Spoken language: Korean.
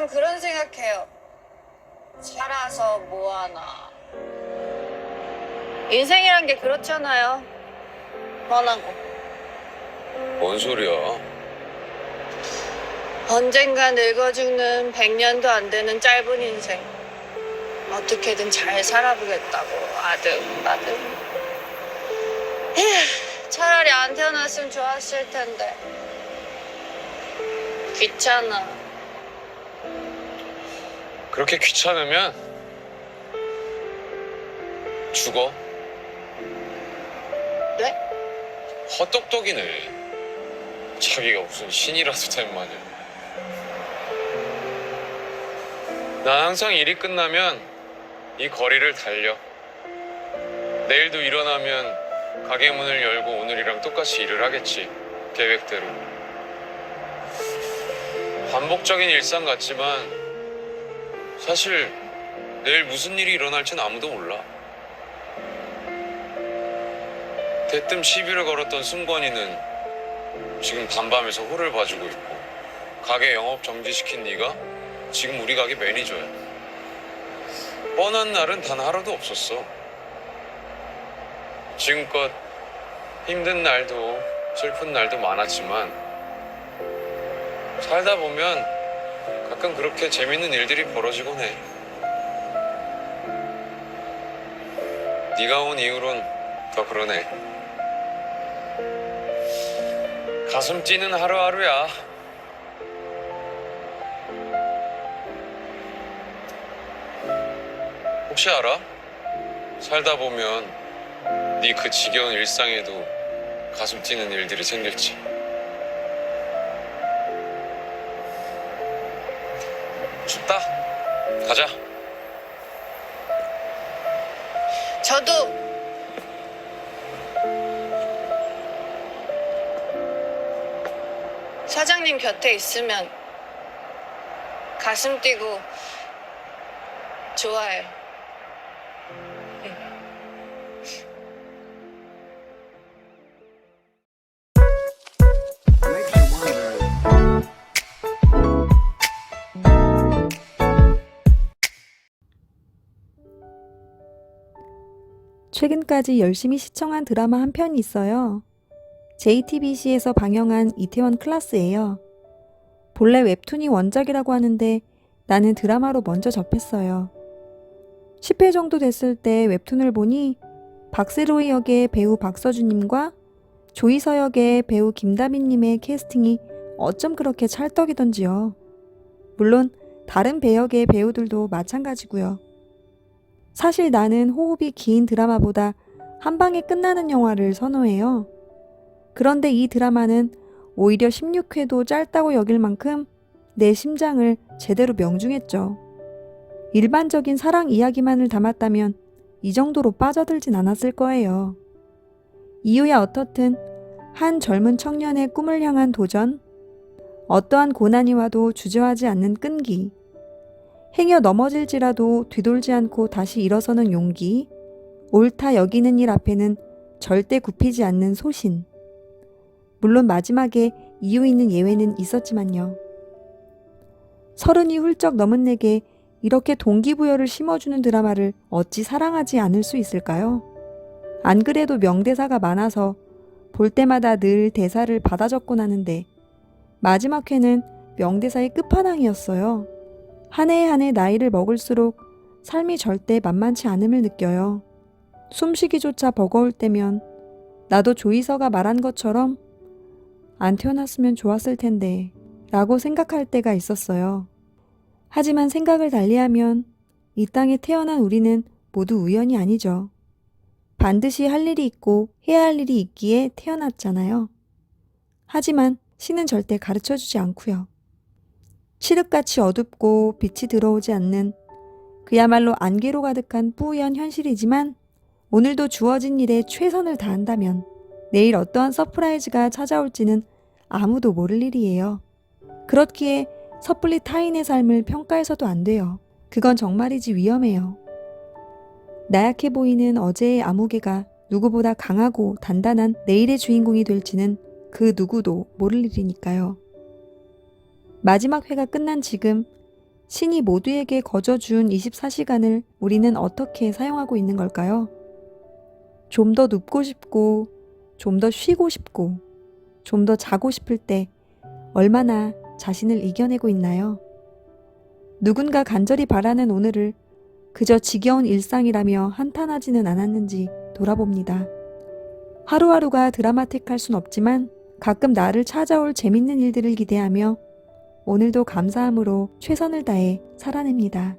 가끔 그런 생각해요. 살아서 뭐하나. 인생이란 게 그렇잖아요. 뻔하고. 뭔 소리야? 언젠가 늙어 죽는 100년도 안 되는 짧은 인생. 어떻게든 잘 살아보겠다고 아등바등. 에휴, 차라리 안 태어났으면 좋았을 텐데. 귀찮아. 그렇게 귀찮으면 죽어. 네? 헛똑똑이네. 자기가 무슨 신이라도 된 마냥. 난 항상 일이 끝나면 이 거리를 달려. 내일도 일어나면 가게 문을 열고 오늘이랑 똑같이 일을 하겠지. 계획대로. 반복적인 일상 같지만 사실 내일 무슨 일이 일어날진 아무도 몰라. 대뜸 시비를 걸었던 승관이는 지금 반밤에서 호를 봐주고 있고 가게 영업 정지시킨 네가 지금 우리 가게 매니저야. 뻔한 날은 단 하루도 없었어. 지금껏 힘든 날도 슬픈 날도 많았지만 살다 보면 가끔 그렇게 재밌는 일들이 벌어지곤 해. 네가 온 이후론 더 그러네. 가슴 뛰는 하루하루야. 혹시 알아? 살다 보면 네 그 지겨운 일상에도 가슴 뛰는 일들이 생길지. 춥다. 가자. 저도 사장님 곁에 있으면 가슴 뛰고 좋아요. 최근까지 열심히 시청한 드라마 한 편이 있어요. JTBC에서 방영한 이태원 클라스예요. 본래 웹툰이 원작이라고 하는데 나는 드라마로 먼저 접했어요. 10회 정도 됐을 때 웹툰을 보니 박세로이 역의 배우 박서준님과 조이서 역의 배우 김다빈님의 캐스팅이 어쩜 그렇게 찰떡이던지요. 물론 다른 배역의 배우들도 마찬가지고요. 사실 나는 호흡이 긴 드라마보다 한 방에 끝나는 영화를 선호해요. 그런데 이 드라마는 오히려 16회도 짧다고 여길 만큼 내 심장을 제대로 명중했죠. 일반적인 사랑 이야기만을 담았다면 이 정도로 빠져들진 않았을 거예요. 이유야 어떻든 한 젊은 청년의 꿈을 향한 도전, 어떠한 고난이 와도 주저하지 않는 끈기, 행여 넘어질지라도 뒤돌지 않고 다시 일어서는 용기, 옳다 여기는 일 앞에는 절대 굽히지 않는 소신. 물론 마지막에 이유 있는 예외는 있었지만요. 서른이 훌쩍 넘은 내게 이렇게 동기부여를 심어주는 드라마를 어찌 사랑하지 않을 수 있을까요? 안 그래도 명대사가 많아서 볼 때마다 늘 대사를 받아 적곤 하는데 마지막 회는 명대사의 끝판왕이었어요. 한 해 한 해 나이를 먹을수록 삶이 절대 만만치 않음을 느껴요. 숨쉬기조차 버거울 때면 나도 조이서가 말한 것처럼 안 태어났으면 좋았을 텐데 라고 생각할 때가 있었어요. 하지만 생각을 달리하면 이 땅에 태어난 우리는 모두 우연이 아니죠. 반드시 할 일이 있고 해야 할 일이 있기에 태어났잖아요. 하지만 신은 절대 가르쳐 주지 않고요. 칠흑같이 어둡고 빛이 들어오지 않는 그야말로 안개로 가득한 뿌연 현실이지만 오늘도 주어진 일에 최선을 다한다면 내일 어떠한 서프라이즈가 찾아올지는 아무도 모를 일이에요. 그렇기에 섣불리 타인의 삶을 평가해서도 안 돼요. 그건 정말이지 위험해요. 나약해 보이는 어제의 아무개가 누구보다 강하고 단단한 내일의 주인공이 될지는 그 누구도 모를 일이니까요. 마지막 회가 끝난 지금 신이 모두에게 거저 준 24시간을 우리는 어떻게 사용하고 있는 걸까요? 좀 더 눕고 싶고, 좀 더 쉬고 싶고, 좀 더 자고 싶을 때 얼마나 자신을 이겨내고 있나요? 누군가 간절히 바라는 오늘을 그저 지겨운 일상이라며 한탄하지는 않았는지 돌아봅니다. 하루하루가 드라마틱할 순 없지만 가끔 나를 찾아올 재밌는 일들을 기대하며 오늘도 감사함으로 최선을 다해 살아냅니다.